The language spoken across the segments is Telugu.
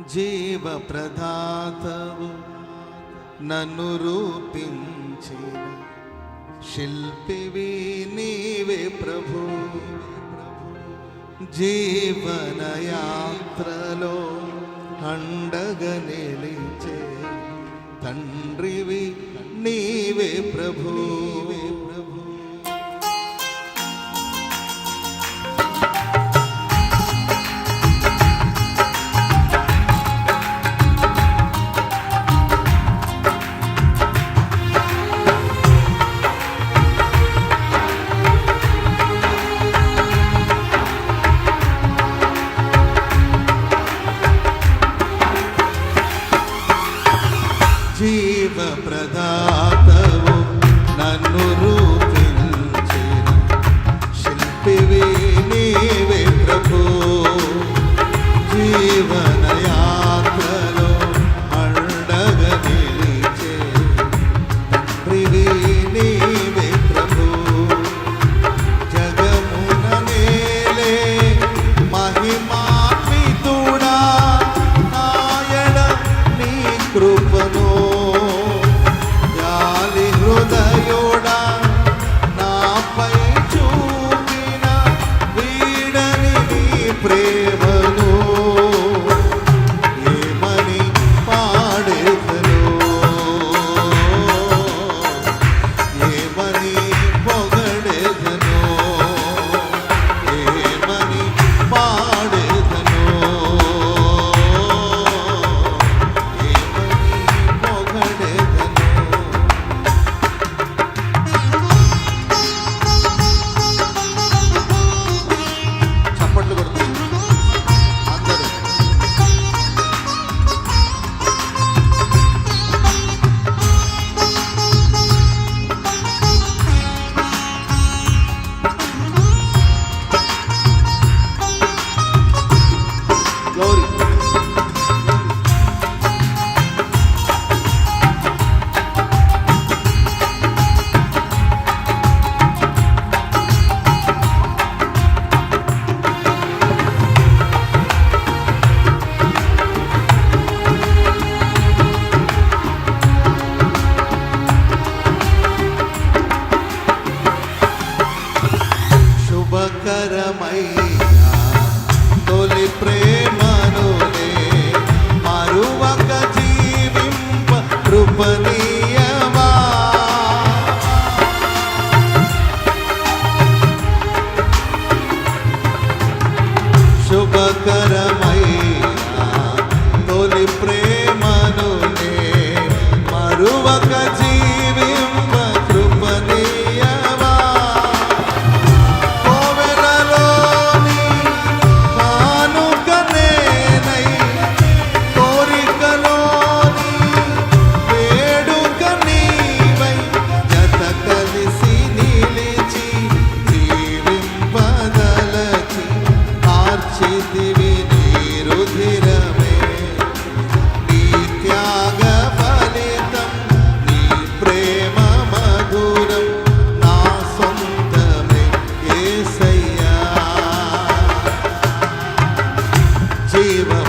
జీవ ప్రదాతవు నన్ను రూపించిన శిల్పివి నీవే ప్రభు. జీవన యాత్రలో అండగా నిలిచే తండ్రివి నీవే ప్రభు. pra dar. మధురమైన తొలి ప్రేమను మరువక जीवा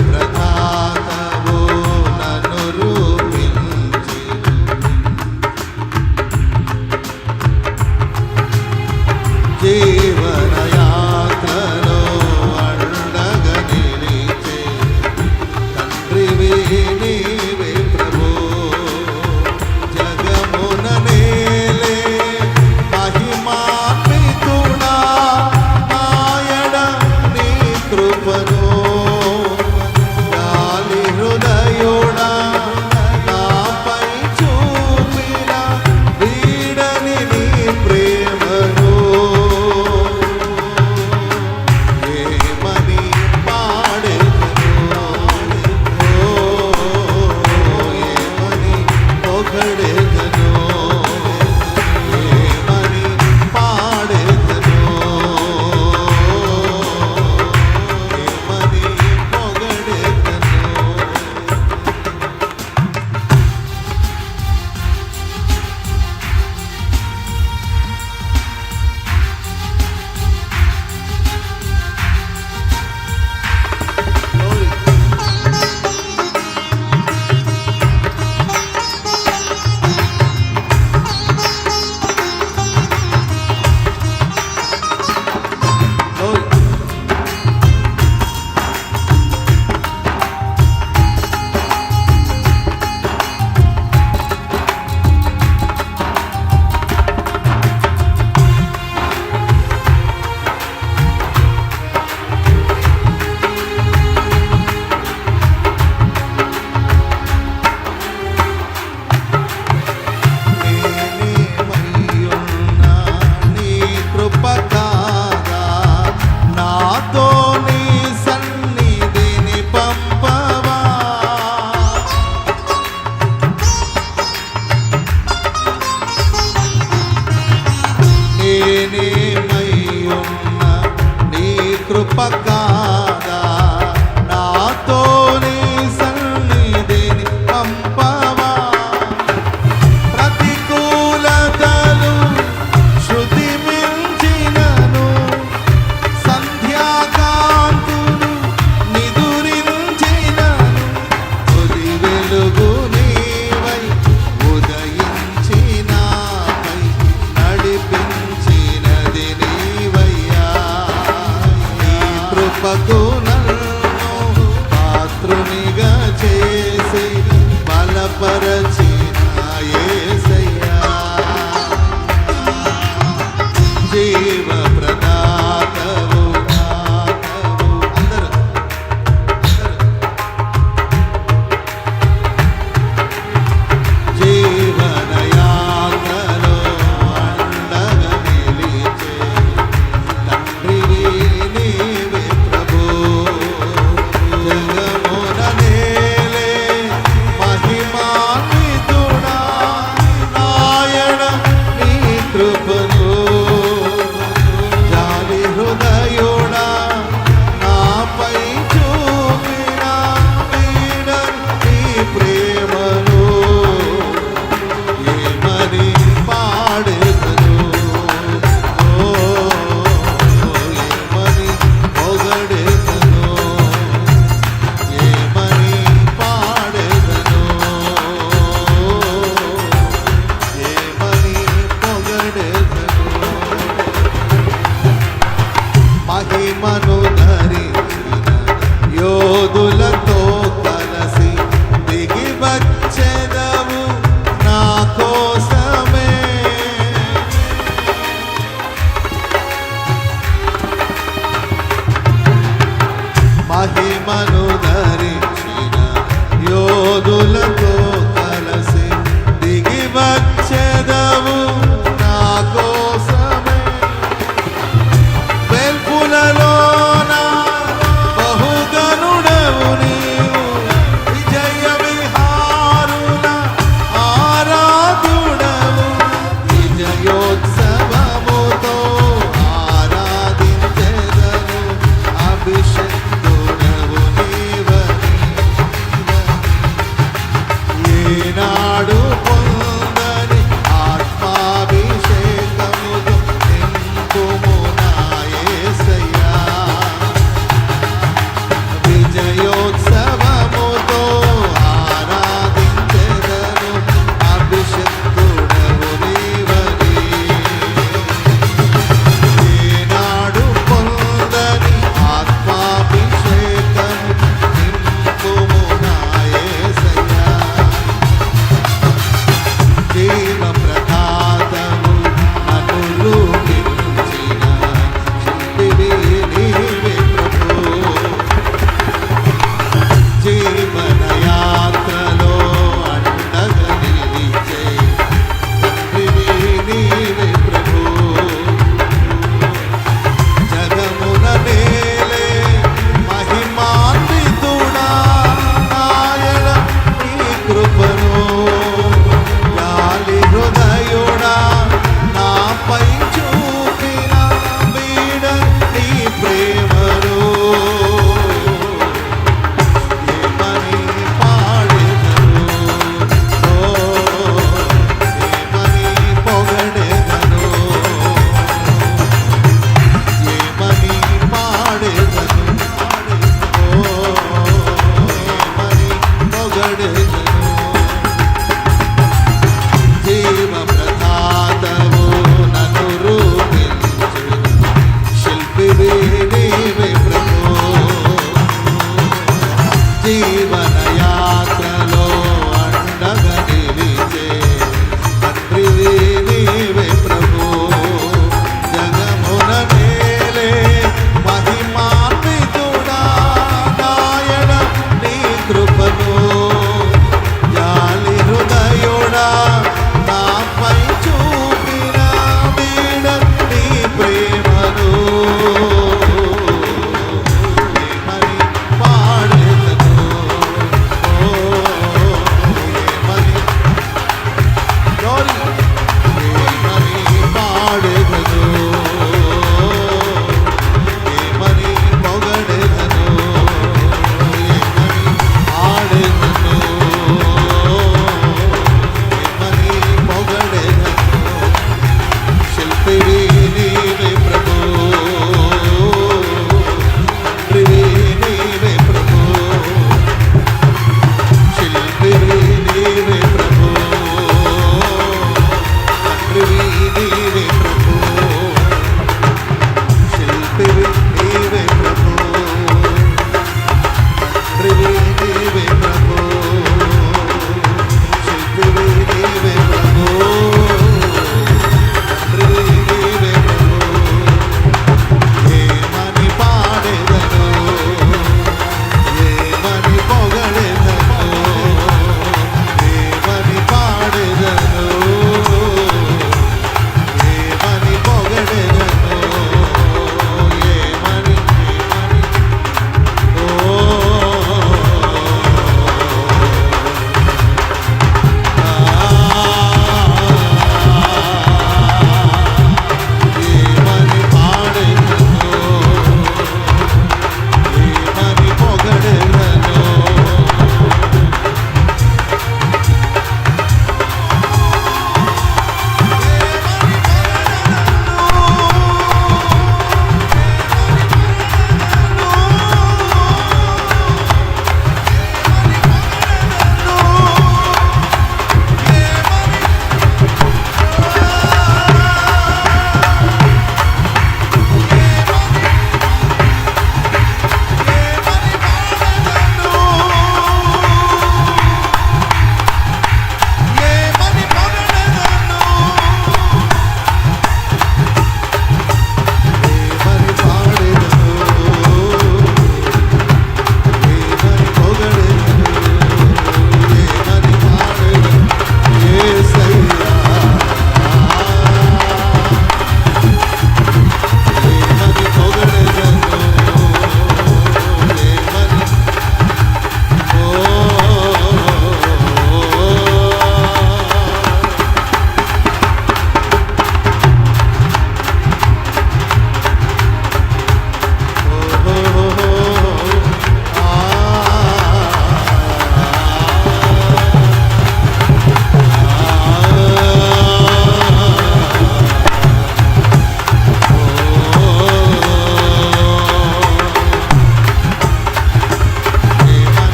আকা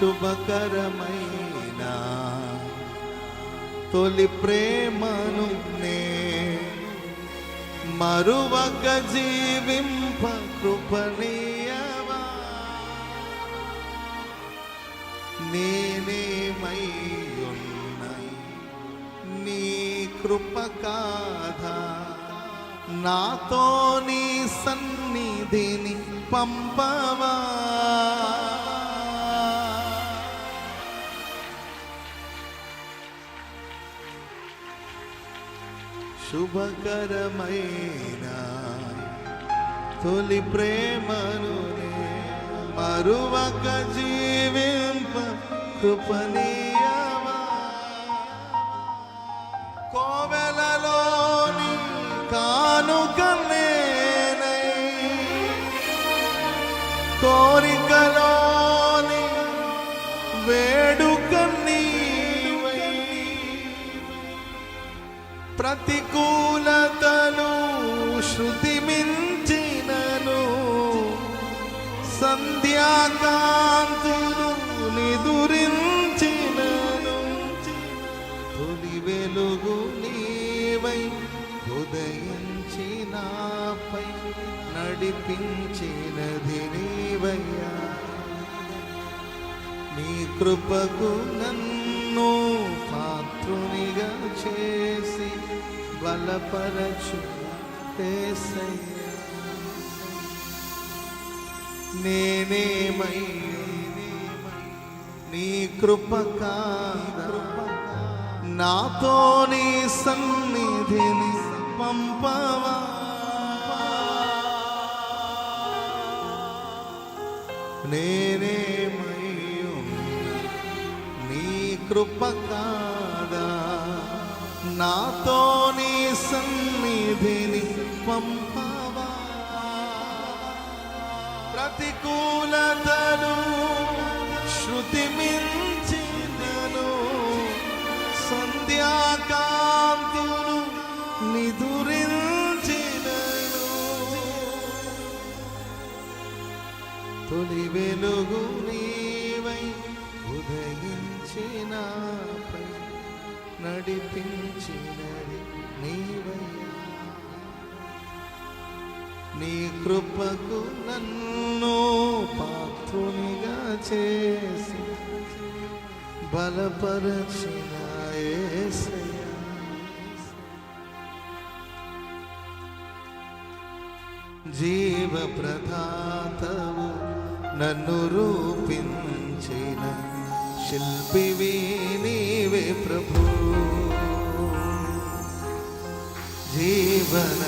శుభకరమైన తొలి ప్రేమను నే మరువక జీవింప కృపణీయవా. నేనేమై నీ కృప కాదా. నాతో నీ సన్నిధిని పంపవా. శుభకరమైన తొలి ప్రేమను మరువక జీవింప కృపణీయమా ప్రతికూలతను శృతి మించినను సంధ్యాకాంతులు నిదురించినను. తొలి వెలుగు నీవై ఉదయించి నాపై నడిపించినది నీవయ్యా. నీ కృపకు నన్ను పాత్రునిగా చేసి బలపరచు. నేనేమై నీ కృప నాతో నీ సన్నిధిని పంపవా? నేనేమై ఉన్న నీ కృపకాదా నాతో నీ సన్నిధిని పంపవా. ప్రతికూలతను శృతి మించినను సంధ్యాకాంతును నిదురించినను. తొలి వెలుగు నీవై ఉదయించిన పై నడిపించినది నీవయ్యా నీ కృపకు నన్ను పాత్రునిగా చేసి బలపరచిన జీవ ప్రధాతవు నన్ను రూపించిన శిల్పివి నీవే ప్రభు. జీవన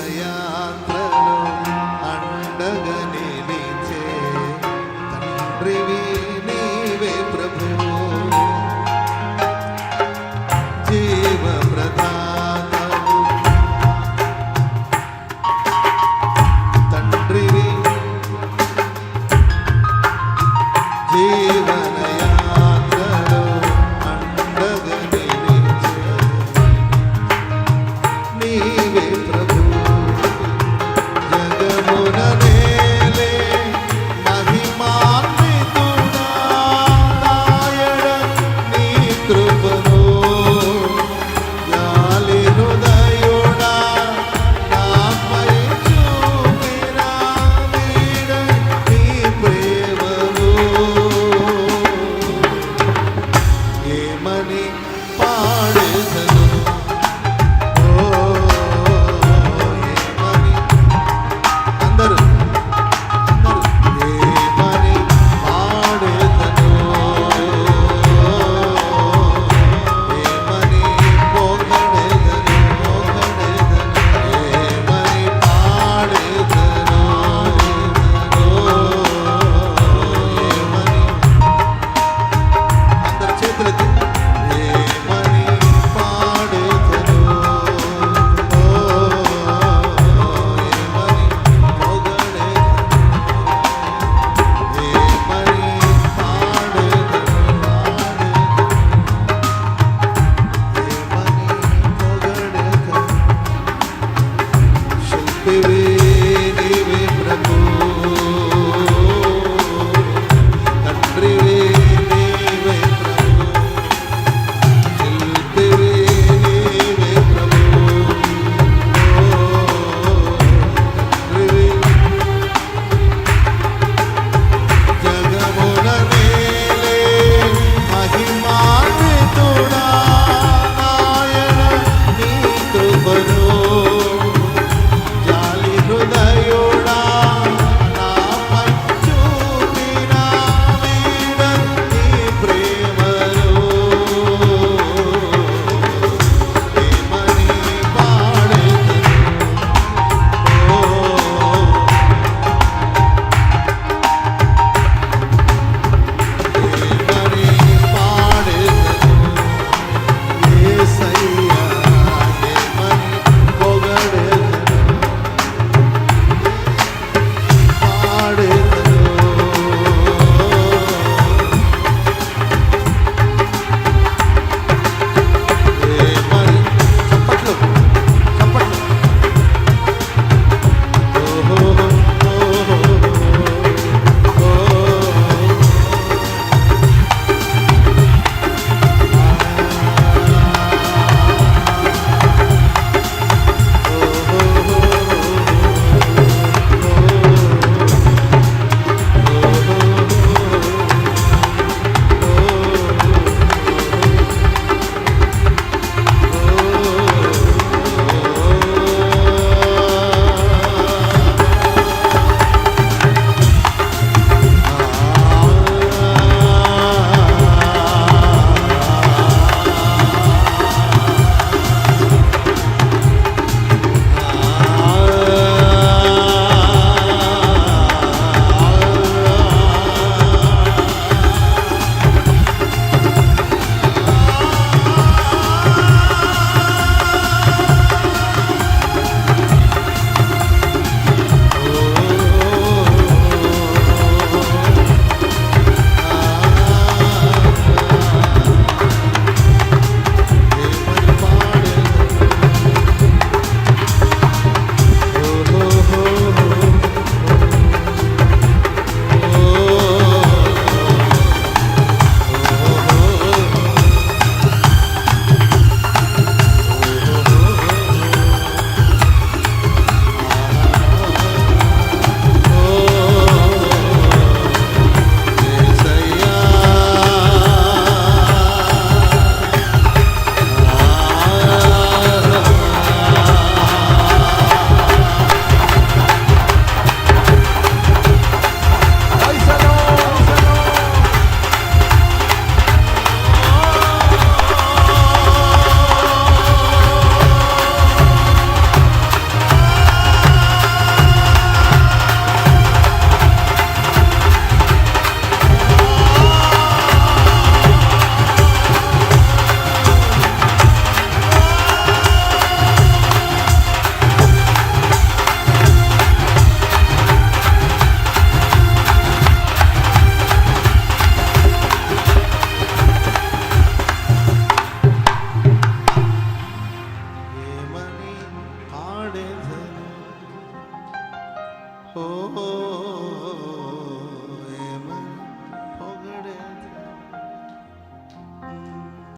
sair.